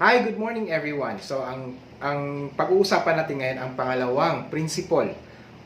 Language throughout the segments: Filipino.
Hi, good morning everyone. So ang ang pag-uusapan natin ngayon ang pangalawang principle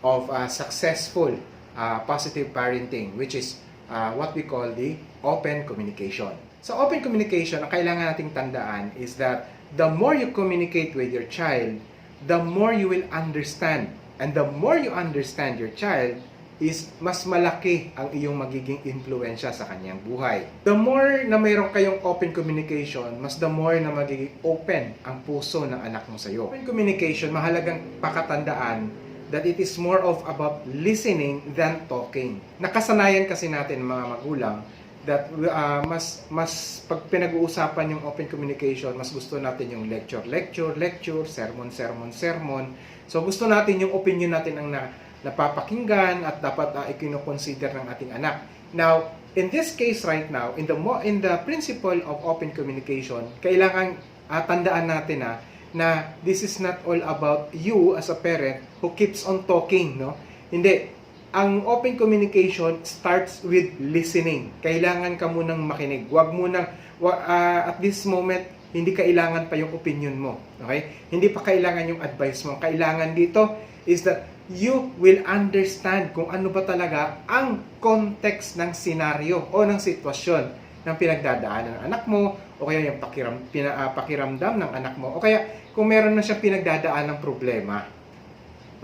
of uh, successful uh, positive parenting which is uh, what we call the open communication. So open communication, ang kailangan nating tandaan is that the more you communicate with your child, the more you will understand. And the more you understand your child, is mas malaki ang iyong magiging impluensya sa kanyang buhay. The more na mayroon kayong open communication, mas the more na magiging open ang puso ng anak mo sa iyo. Open communication, mahalagang pakatandaan that it is more of about listening than talking. Nakasanayan kasi natin mga magulang that uh, mas mas pag pinag-uusapan yung open communication, mas gusto natin yung lecture, lecture, lecture, sermon, sermon, sermon. So gusto natin yung opinion natin ang na, napapakinggan at dapat uh, ikinoconsider ng ating anak. Now, in this case right now, in the mo in the principle of open communication, kailangan uh, tandaan natin na na this is not all about you as a parent who keeps on talking, no? Hindi. Ang open communication starts with listening. Kailangan ka munang makinig. Huwag munang wa- uh, at this moment hindi kailangan pa yung opinion mo. Okay? Hindi pa kailangan yung advice mo. Kailangan dito is that you will understand kung ano ba talaga ang context ng senaryo o ng sitwasyon ng pinagdadaanan ng anak mo o kaya yung pakiram, pina, ah, pakiramdam ng anak mo o kaya kung meron na siyang pinagdadaan ng problema.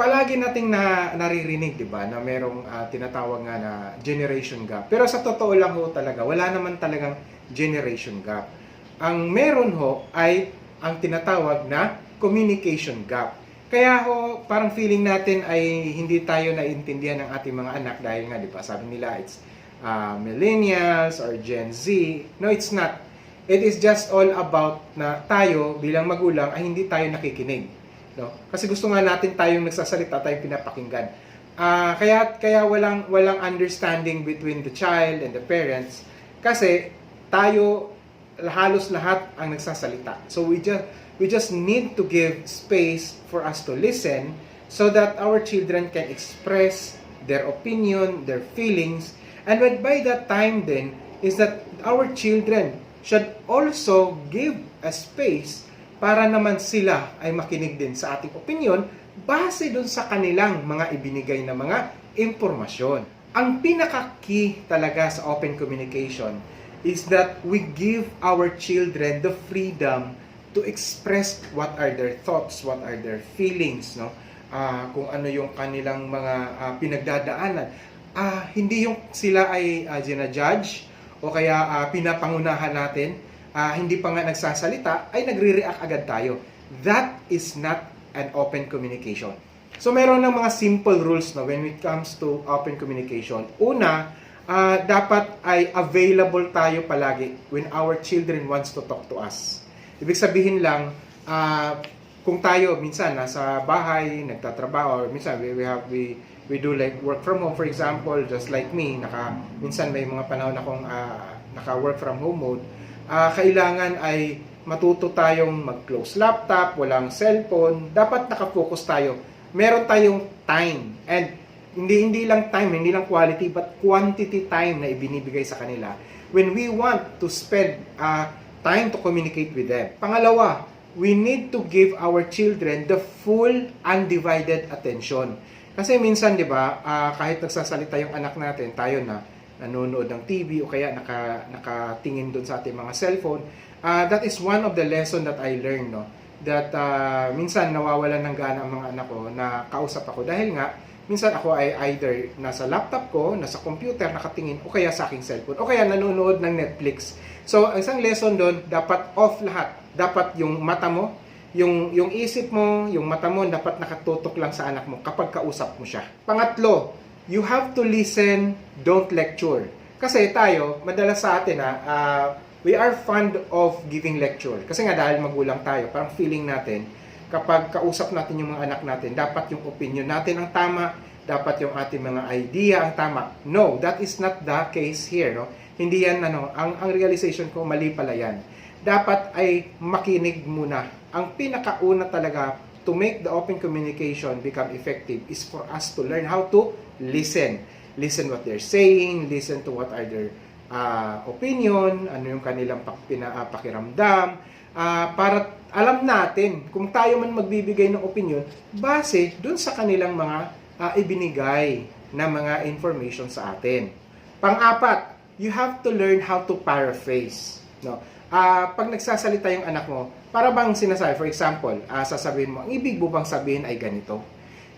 Palagi nating na, naririnig, di ba, na merong ah, tinatawag nga na generation gap. Pero sa totoo lang ho talaga, wala naman talagang generation gap. Ang meron ho ay ang tinatawag na communication gap. Kaya ho, parang feeling natin ay hindi tayo naintindihan ng ating mga anak dahil nga, di ba, sabi nila, it's uh, millennials or Gen Z. No, it's not. It is just all about na tayo bilang magulang ay hindi tayo nakikinig. No? Kasi gusto nga natin tayong nagsasalita, tayong pinapakinggan. Ah, kaya kaya walang walang understanding between the child and the parents kasi tayo halos lahat ang nagsasalita. So we just we just need to give space for us to listen so that our children can express their opinion, their feelings, and when by that time then is that our children should also give a space para naman sila ay makinig din sa ating opinion base dun sa kanilang mga ibinigay na mga impormasyon. Ang pinaka-key talaga sa open communication is that we give our children the freedom to express what are their thoughts, what are their feelings, no? Ah, kung ano yung kanilang mga ah, pinagdadaanan. Ah, hindi yung sila ay uh, judge o kaya ah, pinapangunahan natin, ah, hindi pa nga nagsasalita, ay nagre-react agad tayo. That is not an open communication. So meron ng mga simple rules no when it comes to open communication. Una, ah, dapat ay available tayo palagi when our children wants to talk to us. Ibig sabihin lang, ah, kung tayo minsan nasa bahay, nagtatrabaho, or minsan we, we have we we do like work from home for example, just like me, naka minsan may mga panahon akong ah, naka work from home mode, ah, kailangan ay matuto tayong mag-close laptop, walang cellphone, dapat nakafocus tayo. Meron tayong time and hindi hindi lang time, hindi lang quality but quantity time na ibinibigay sa kanila when we want to spend uh, time to communicate with them. Pangalawa, we need to give our children the full undivided attention. Kasi minsan, 'di ba, ah, kahit nagsasalita yung anak natin, tayo na nanonood ng TV o kaya naka nakatingin doon sa ating mga cellphone, ah, that is one of the lesson that I learned, no. That ah, minsan nawawalan ng gana ang mga anak ko na kausap ako dahil nga minsan ako ay either nasa laptop ko, nasa computer, nakatingin, o kaya sa aking cellphone, o kaya nanonood ng Netflix. So, ang isang lesson doon, dapat off lahat. Dapat yung mata mo, yung, yung isip mo, yung mata mo, dapat nakatutok lang sa anak mo kapag kausap mo siya. Pangatlo, you have to listen, don't lecture. Kasi tayo, madalas sa atin ha, ah, we are fond of giving lecture. Kasi nga dahil magulang tayo, parang feeling natin, kapag kausap natin yung mga anak natin, dapat yung opinion natin ang tama, dapat yung ating mga idea ang tama. No, that is not the case here. No? Hindi yan, ano, ang, ang realization ko, mali pala yan. Dapat ay makinig muna. Ang pinakauna talaga to make the open communication become effective is for us to learn how to listen. Listen what they're saying, listen to what are their uh, opinion, ano yung kanilang pina, ah, pakiramdam, ah, para alam natin kung tayo man magbibigay ng opinion base dun sa kanilang mga ah, ibinigay na mga information sa atin. Pang-apat, you have to learn how to paraphrase. No? Ah, pag nagsasalita yung anak mo, para bang sinasabi, for example, ah, sasabihin mo, ang ibig mo bang sabihin ay ganito?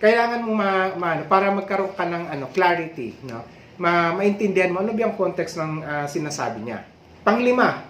Kailangan mo ma, ma- para magkaroon ka ng ano, clarity, no? Ma, maintindihan mo ano yung context ng ah, sinasabi niya. Panglima,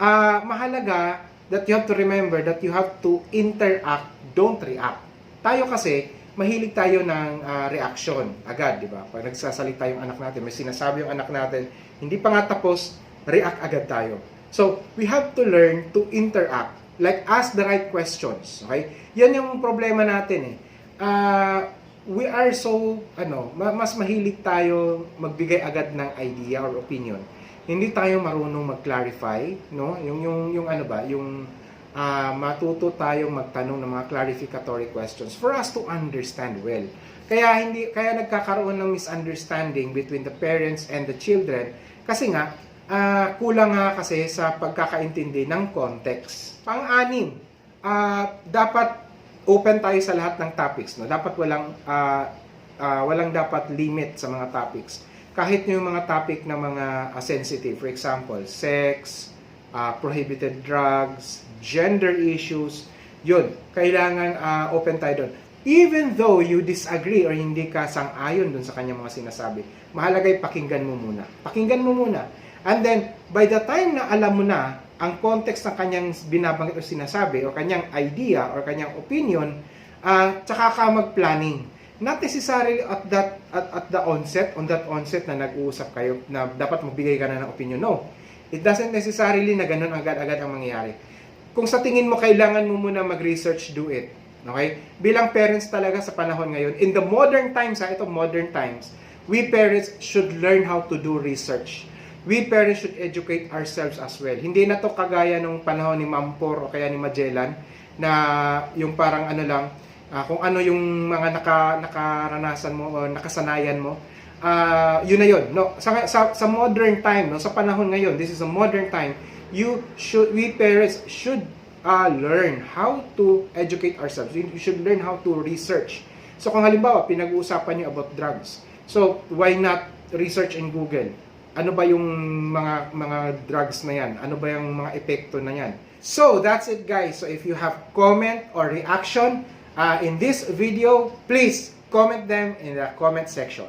ah, mahalaga that you have to remember that you have to interact, don't react. Tayo kasi, mahilig tayo ng ah, reaction agad, di ba? Pag nagsasalita yung anak natin, may sinasabi yung anak natin, hindi pa nga tapos, react agad tayo. So, we have to learn to interact, like ask the right questions, okay? Yan yung problema natin eh. Ah, we are so, ano, ma- mas mahilig tayo magbigay agad ng idea or opinion. Hindi tayo marunong mag-clarify, no? Yung, yung, yung ano ba, yung ah, matuto tayong magtanong ng mga clarificatory questions for us to understand well. Kaya hindi kaya nagkakaroon ng misunderstanding between the parents and the children kasi nga ah, kulang nga kasi sa pagkakaintindi ng context. Pang-anim, ah, dapat open tayo sa lahat ng topics, no? Dapat walang ah, ah, walang dapat limit sa mga topics. Kahit yung mga topic na mga ah, sensitive, for example, sex, ah, prohibited drugs, gender issues, yun, kailangan ah, open tayo doon. Even though you disagree or hindi ka sang-ayon dun sa kanyang mga sinasabi, mahalaga pakinggan mo muna. Pakinggan mo muna. And then, by the time na alam mo na ang context ng kanyang binabanggit o sinasabi o kanyang idea or kanyang opinion, ah tsaka ka mag-planning. Not necessarily at that at, at the onset, on that onset na nag-uusap kayo na dapat magbigay ka na ng opinion. No. It doesn't necessarily na ganun agad-agad ang mangyayari. Kung sa tingin mo kailangan mo muna mag-research, do it. Okay? Bilang parents talaga sa panahon ngayon, in the modern times, ha, ito modern times, we parents should learn how to do research. We parents should educate ourselves as well. Hindi na to kagaya nung panahon ni Mampor o kaya ni Magellan na yung parang ano lang, ah, kung ano yung mga naka, nakaranasan mo o nakasanayan mo, ah, yun na yun. No, sa, sa, sa modern time, no, sa panahon ngayon, this is a modern time, you should, we parents should uh, learn how to educate ourselves. You should learn how to research. So kung halimbawa, pinag-uusapan niyo about drugs. So why not research in Google? Ano ba yung mga mga drugs na yan? Ano ba yung mga epekto na yan? So that's it guys. So if you have comment or reaction uh, in this video, please comment them in the comment section.